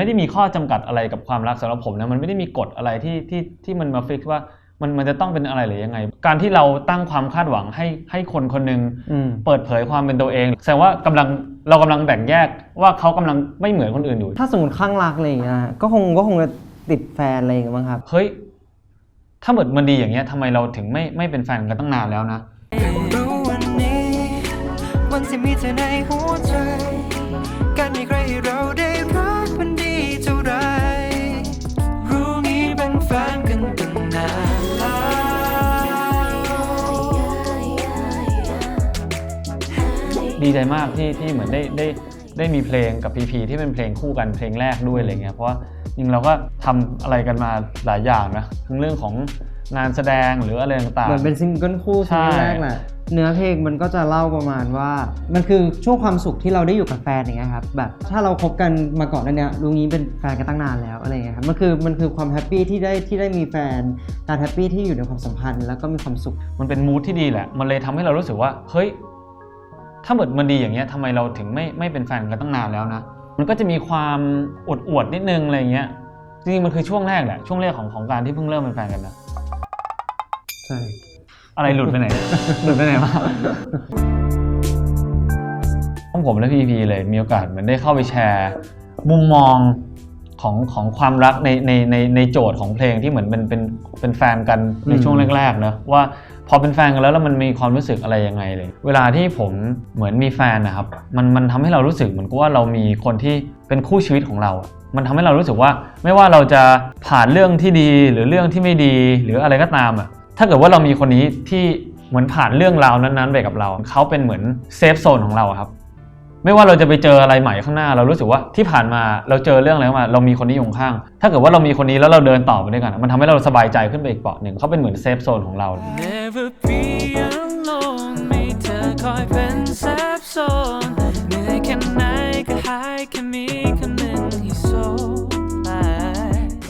ไม่ได้มีข้อจำกัดอะไรกับความรักสำหรับผมนะมันไม่ได้มีกฎอะไรที่ที่ที่มันมาฟิกว่ามันมันจะต้องเป็นอะไรหรือยังไง การที่เราตั้งความคาดหวังให้ให้คนคนหนึ่งอืมเปิดเผยความเป็นตัวเอง แสดงว่ากำลังเรากำลังแบ่งแยกว่าเขากำลังไม่เหมือนคนอื่นอยู่ ถ้าสมมติข้างรักอะไรอย่างเงี้ยฮะก็คงก็คงจะติดแฟนอะไรอย่างเงี้ยมั้งครับ เฮ้ย ถ้าเหมือนมันดีอย่างเงี้ยทำไมเราถึงไม่ไม่เป็นแฟนกันตั้งนานแล้วนะรู้วันนี้วันที่มีเธอในหัวใจการมีใคร ดีใจมากที่ที่เหมือนได้ได้ได้มีเพลงกับพีพีที่เป็นเพลงคู่กันเพลงแรกด้วยอะไรเงี้ยเพราะว่าจริงเราก็ทำอะไรกันมาหลายอย่างนะทั้งเรื่องของงานแสดงหรืออะไรต่างเหมือนเป็นซิงเกิลคู่ใช่ซิงเกิลแรกแหละเนื้อเพลงมันก็จะเล่าประมาณว่า มันคือช่วงความสุขที่เราได้อยู่กับแฟนอย่างเงี้ยครับแบบถ้าเราคบกันมาก่อนหนั้นเนี้ยรู้งี้เป็นแฟนกันตั้งนานแล้วอะไรเงี้ยครับมันคือมันคือความแฮปปี้ที่ได้ที่ได้มีแฟนการแฮปปี้ที่อยู่ในความสัมพันธ์ แล้วก็มีความสุขมันเป็นมูทที่ดีแหละ มันเลยทำให้เรารู้สึกว่าเฮ้ย ถ้าเหมือนมันดีอย่างเงี้ยทำไมเราถึงไม่ไม่เป็นแฟนกันตั้งนานแล้วนะ มันก็จะมีความอวดอวดๆนิดนึงอะไรเงี้ย จริงๆมันคือช่วงแรกแหละ ช่วงแรกของของการที่เพิ่งเริ่มเป็นแฟนกันนะใช่ อะไรหลุดไปไหน หลุดไปไหนมาของผมและพีพีเลยมีโอกาสเหมือนได้เข้าไปแชร์ มุมมอง ของของความรักในในในในโจทย์ของเพลงที่เหมือนเป็นเป็นเป็นแฟนกันในช่วงแรกๆเนอะว่าพอเป็นแฟนกันแล้วแล้วมันมีความรู้สึกอะไรยังไงเลย เวลาที่ผมเหมือนมีแฟนนะครับ มันมันทำให้เรารู้สึกเหมือนกับว่าเรามีคนที่เป็นคู่ชีวิตของเราอะมันทำให้เรารู้สึกว่า ไม่ว่าเราจะผ่านเรื่องที่ดีหรือเรื่องที่ไม่ดีหรืออะไรก็ตามอะถ้าเกิดว่าเรามีคนนี้ที่เหมือนผ่านเรื่องราวนั้นๆไปกับเรา เขาเป็นเหมือนเซฟโซนของเราอะครับ ไม่ว่าเราจะไปเจออะไรใหม่ข้างหน้า เรารู้สึกว่าที่ผ่านมาเราเจอเรื่องอะไรมา เรามีคนนี้อยู่ข้าง ถ้าเกิดว่าเรามีคนนี้แล้วเราเดินต่อไปด้วยกันอะมันทำให้เราสบายใจขึ้นไปอีกเปราะหนึ่งเขาเป็นเหมือนเซฟโซนของเรา Never be alone มีเธอคอยเป็นแซบโซนเหนื่อยแค่ไหนก็หายแค่มีคนหนึ่งให้โซไล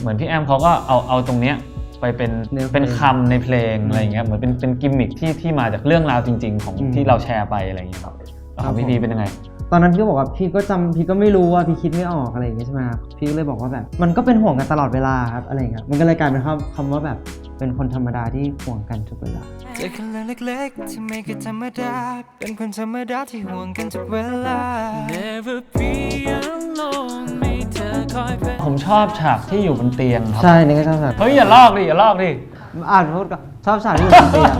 เหมือนพี่แอมเขาก็เอาเอาตรงเนี้ยไปเป็นเนื้อเพลงเป็นคำในเพลงอะไรอย่างเงี้ยเหมือนเป็นเป็นกิมมิคที่ที่มาจากเรื่องราวจริง ๆ ของอืมที่เราแชร์ไปอะไรอย่างเงี้ยครับแล้วของพี่พีเป็นยังไง ตอนนั้นพี่ก็บอกว่าพี่ก็จำพี่ก็ไม่รู้ว่าพี่คิดไม่ออกอะไรอย่างเงี้ยใช่ไหมครับพี่ก็เลยบอกว่าแบบ มันก็เป็นห่วงกันตลอดเวลาครับอะไรอย่างเงี้ยมันก็เลยกลายเป็นคำคำว่าแบบเป็นคนธรรมดาที่ห่วงกันทุกเวลาเจอกันเรื่องเล็กๆที่ไม่เคยธรรมดาเป็นคนธรรมดาที่ห่วงกันทุกเวลา Never be alone มีเธอคอยเป็นผมชอบฉากที่อยู่บนเตียงครับใช่นี่ก็ชอบฉากเฮ้ยอย่าลอกดิอย่าลอกดิอ่านพูดก่อนชอบฉากที่อยู่บนเตียง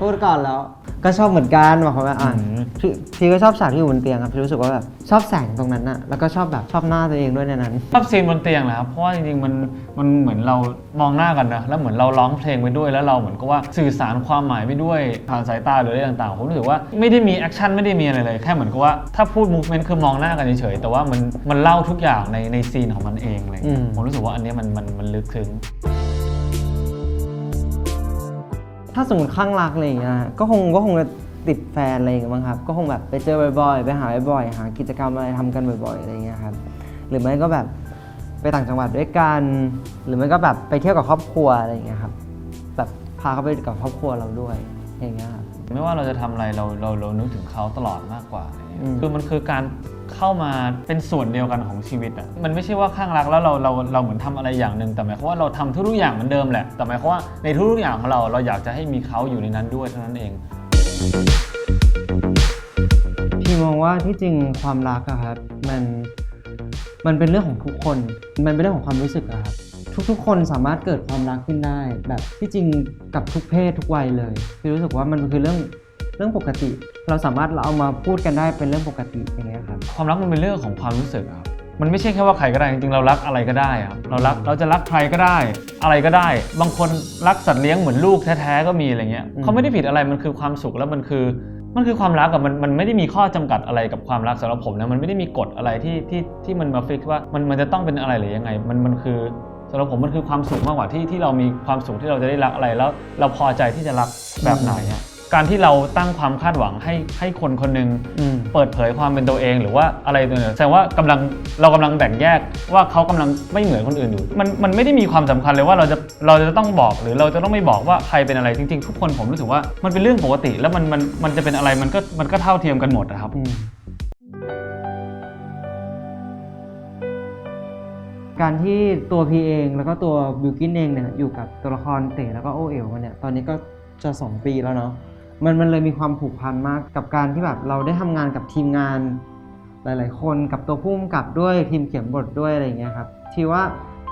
พูดก่อนแล้ว ก็ชอบเหมือนกันบอกเขาว่าอ่านอืม พี่พี่ก็ชอบฉากที่อยู่บนเตียงครับพี่รู้สึกว่าแบบชอบแสงตรงนั้นน่ะแล้วก็ชอบแบบชอบหน้าตัวเองด้วยในนั้น ชอบซีนบนเตียงแหละครับ เพราะว่าจริงๆ มันมันเหมือนเรามองหน้ากันนะ แล้วเหมือนเราร้องเพลงไปด้วย แล้วเราเหมือนกับว่าสื่อสารความหมายไปด้วยผ่านสายตาหรืออะไรต่างๆ ผมรู้สึกว่าไม่ได้มีแอคชั่นไม่ได้มีอะไรเลย แค่เหมือนกับว่าถ้าพูดมูฟเมนต์คือมองหน้ากันเฉยๆ แต่ว่ามันมันเล่าทุกอย่างในในซีนของมันเองอะไรอย่างเลย อืม ผมรู้สึกว่าอันเนี้ยมันมันมันลึกซึ้ง ถ้าสมมติข้างรักอะไรอย่างเงี้ยก็คงก็คงจะติดแฟนอะไรอย่างเงี้ยมั้งครับ ก็คงแบบไปเจอบ่อยๆ ไปหาบ่อยๆ หากิจกรรมอะไรทำกันบ่อยๆ อะไรอย่างเงี้ยครับ หรือไม่ก็แบบไปต่างจังหวัดด้วยกัน หรือไม่ก็แบบไปเที่ยวกับครอบครัวอะไรอย่างเงี้ยครับ แบบพาเขาไปกับครอบครัวเราด้วย อย่างเงี้ยครับ ไม่ว่าเราจะทำอะไรเราเราเรานึกถึงเขาตลอดมากกว่าอะไรเงี้ยอืมคือมันคือการเข้ามาเป็นส่วนเดียวกันของชีวิตอะมันไม่ใช่ว่าข้างรักแล้วเราเราเราเหมือนทำอะไรอย่างหนึ่งแต่หมายความว่าเราทำทุกๆอย่างเหมือนเดิมแหละ แต่หมายความว่าในทุกๆอย่างของเราเราอยากจะให้มีเขาอยู่ในนั้นด้วยเท่านั้นเองพี่มองว่าที่จริงความรักอะครับมันมันเป็นเรื่องของทุกคน มันเป็นเรื่องของความรู้สึกอะครับ ทุกๆ คนสามารถเกิดความรักขึ้นได้ แบบที่จริงกับทุกเพศทุกวัยเลยพี่รู้สึกว่ามันคือเรื่องเรื่องปกติ เราสามารถเอามาพูดกันได้เป็นเรื่องปกติอย่างเงี้ยครับความรักมันเป็นเรื่องของความรู้สึกอะครับมันไม่ใช่แค่ว่าใครก็ได้จริงๆเรารักอะไรก็ได้อะครับเรารักเราจะรักใครก็ได้ อะไรก็ได้ บางคนรักสัตว์เลี้ยงเหมือนลูกแท้ๆก็มีอะไรเงี้ยอืมเขาไม่ได้ผิดอะไรมันคือความสุขแล้วมันคือ มันคือความรักอะมันมันไม่ได้มีข้อจำกัดอะไรกับความรักสำหรับผมนะมันไม่ได้มีกฎอะไรที่ที่ที่มันมาฟิกว่ามันมันจะต้องเป็นอะไรหรือยังไง มันมันคือ สำหรับผมมันคือความสุขมากกว่าที่ที่เรามีความสุขที่เราจะได้รักอะไรแล้ว เราพอใจที่จะรักแบบไหนอะการที่เราตั้งความคาดหวังให้ให้คนคนหนึ่งอืมเปิดเผยความเป็นตัวเอง หรือว่าอะไรตัวเนี่ยแสดงว่ากำลังเรากำลังแบ่งแยกว่าเขากำลังไม่เหมือนคนอื่นอยู่มันมันไม่ได้มีความสำคัญเลยว่าเราจะเราจะต้องบอกหรือเราจะต้องไม่บอกว่าใครเป็นอะไรจริง ๆ ทุกคนผมรู้สึกว่ามันเป็นเรื่องปกติ แล้วมันมันมันจะเป็นอะไรมันก็มันก็เท่าเทียมกันหมดนะครับ การที่ตัวพีเองแล้วก็ตัวบิวกินเองเนี่ยอยู่กับตัวละครเต๋แล้วก็โอเอ๋วมาเนี่ยตอนนี้ก็จะสองปีแล้วเนาะมันมันเลยมีความผูกพันมากกับการที่แบบเราได้ทำงานกับทีมงานหลาย ๆ คนกับตัวผู้กำกับด้วยทีมเขียนบทด้วยอะไรอย่างเงี้ยครับที่ว่า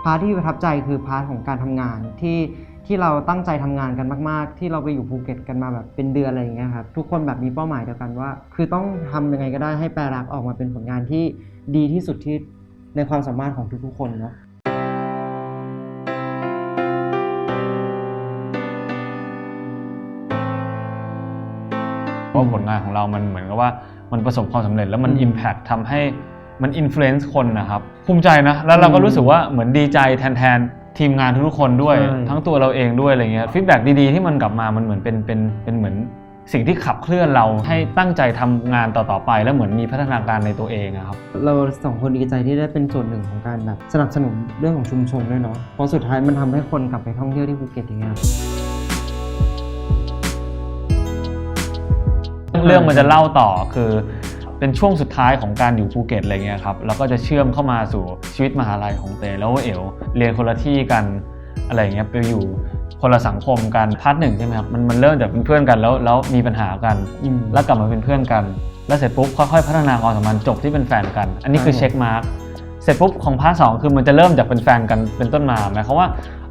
พาร์ทที่ประทับใจคือพาร์ทของการทำงานที่ที่เราตั้งใจทำงานกันมาก ๆ ที่เราไปอยู่ภูเก็ตกันมาแบบเป็นเดือนอะไรอย่างเงี้ยครับทุกคนแบบมีเป้าหมายเดียวกันว่า คือต้องทำยังไงก็ได้ให้แปรรักออกมาเป็นผลงานที่ดีที่สุดที่ ในความสามารถของทุกๆคนเนาะเพราะผลงานของเรามันเหมือนกับว่ามันประสบความสำเร็จแล้วมันอืม Impact ทำให้มัน Influence คนนะครับ ภูมิใจนะ แล้วเราก็อืมรู้สึกว่าเหมือนดีใจแทนแทนทีมงานทุกๆคนด้วยใช่ทั้งตัวเราเองด้วยอะไรเงี้ยฟีดแบ็ดีๆ ที่มันกลับมามันเหมือนเป็นเป็นเป็นเหมือน สิ่งที่ขับเคลื่อนเราให้ตั้งใจทำงานต่อๆไป แล้วเหมือนมีพัฒนาการในตัวเองอะครับ เราสองคนดีใจที่ได้เป็นส่วนหนึ่งของการแบบสนับสนุนเรื่องของชุมชนด้วยเนาะเพราะสุดท้ายมันทำให้คนกลับไปท่องเที่ยวที่ภูเก็ตอย่างเงี้ยครับเรื่องมันจะเล่าต่อคือเป็นช่วงสุดท้ายของการอยู่ภูเก็ตอะไรเงี้ยครับแล้วก็จะเชื่อมเข้ามาสู่ชีวิตมหาลัยของเตแล้วก็เอ๋วเรียนคนละที่กันอะไรเงี้ยไปอยู่ คนละสังคมกันพาร์ทหนึ่งใช่ไหมครับมันมันเริ่มจากเป็นเพื่อนกันแล้วแล้วมีปัญหากันอืมแล้วกลับมาเป็นเพื่อนกัน แล้วเสร็จปุ๊บค่อยๆพัฒนาความสัมพันธ์จบที่เป็นแฟนกัน อันนี้คือครับเช็คมาร์กเสร็จปุ๊บของพาร์ทสองคือมันจะเริ่มจากเป็นแฟนกันเป็นต้นมาหมายความว่า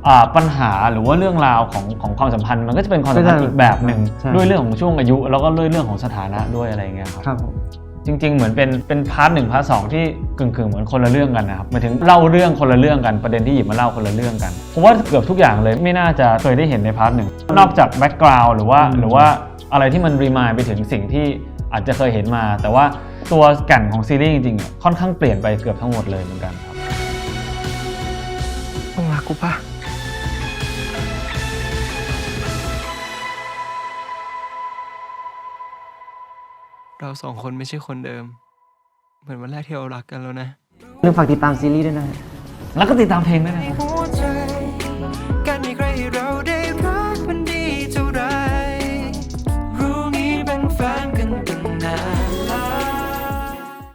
อ่าปัญหาหรือว่าเรื่องราวของของความสัมพันธ์มันก็จะเป็นความสัมพันธ์อีกแบบหนึ่งใช่ด้วยเรื่องของช่วงอายุ แล้วก็ด้วยเรื่องของสถานะด้วยอะไรอย่างเงี้ยครับครับผม จริง ๆ เหมือนเป็นเป็นพาร์ทหนึ่งพาร์ทสองที่กึ่งๆเหมือนคนละเรื่องกันนะครับหมายถึงเล่าเรื่องคนละเรื่องกันประเด็นที่หยิบมาเล่าคนละเรื่องกันผมว่าเกือบทุกอย่างเลยไม่น่าจะเคยได้เห็นในพาร์ทหนึ่งนอกจากแบ็กกราวด์หรือว่าอืมหรือว่าอะไรที่มันรีมายไปถึงสิ่งที่อาจจะเคยเห็นมา แต่ว่าตัวแก่นของซีรีส์จริงๆอะค่อนข้างเปลี่ยนไปเกือบทั้งหมดเลยเหมือนกันครับมึงรักกูปะ เราสองคนไม่ใช่คนเดิม เหมือนวันแรกที่เรารักกันแล้วนะ เรื่องฝากติดตามซีรีส์ด้วยนะ แล้วก็ติดตามเพลงด้วยนะ ในหัวใจการมีใครให้เราได้รั